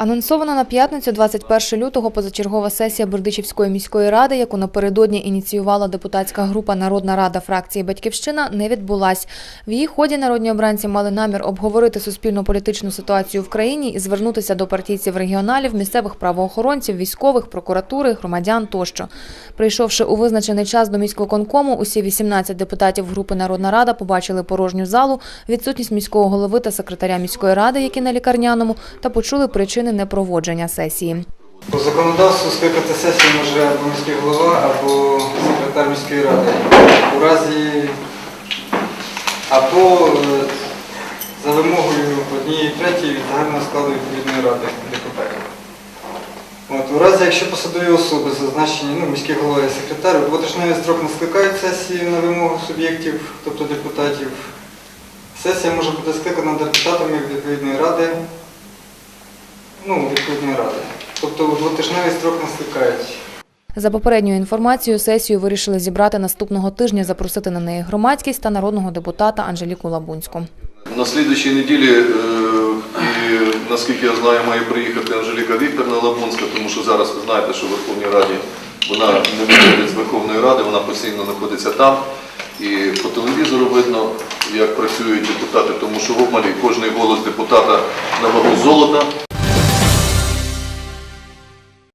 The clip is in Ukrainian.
Анонсована на п'ятницю, 21 лютого, позачергова сесія Бердичівської міської ради, яку напередодні ініціювала депутатська група Народна рада фракції Батьківщина, не відбулась. В її ході народні обранці мали намір обговорити суспільно-політичну ситуацію в країні і звернутися до партійців регіоналів, місцевих правоохоронців, військових, прокуратури, громадян тощо. Прийшовши у визначений час до міськвиконкому, усі 18 депутатів групи Народна рада побачили порожню залу, відсутність міського голови та секретаря міської ради, які на лікарняному, та почули причини непроводження сесії. По законодавству скликати сесію може або міський голова, або секретар міської ради. У разі або е, за вимогою однієї третьої від загального складу відповідної ради депутатів. От, у разі, якщо посадові особи зазначені, ну, міський голова і секретар, двотижневий строк не скликають сесії на вимогу суб'єктів, тобто депутатів, сесія може бути скликана депутатами відповідної ради, ну, відповідної ради. Тобто двотижневий строк не скликають. За попередньою інформацією, сесію вирішили зібрати наступного тижня, запросити на неї громадськість та народного депутата Анжеліку Лабунську. На слідчій неділі, е, наскільки я знаю, має приїхати Анжеліка Вікторівна Лабунська, тому що зараз ви знаєте, що в Верховній Раді вона не виходить з Верховної Ради, вона постійно знаходиться там. І по телевізору видно, як працюють депутати, тому що в обмалі кожний голос депутата на вагу золота.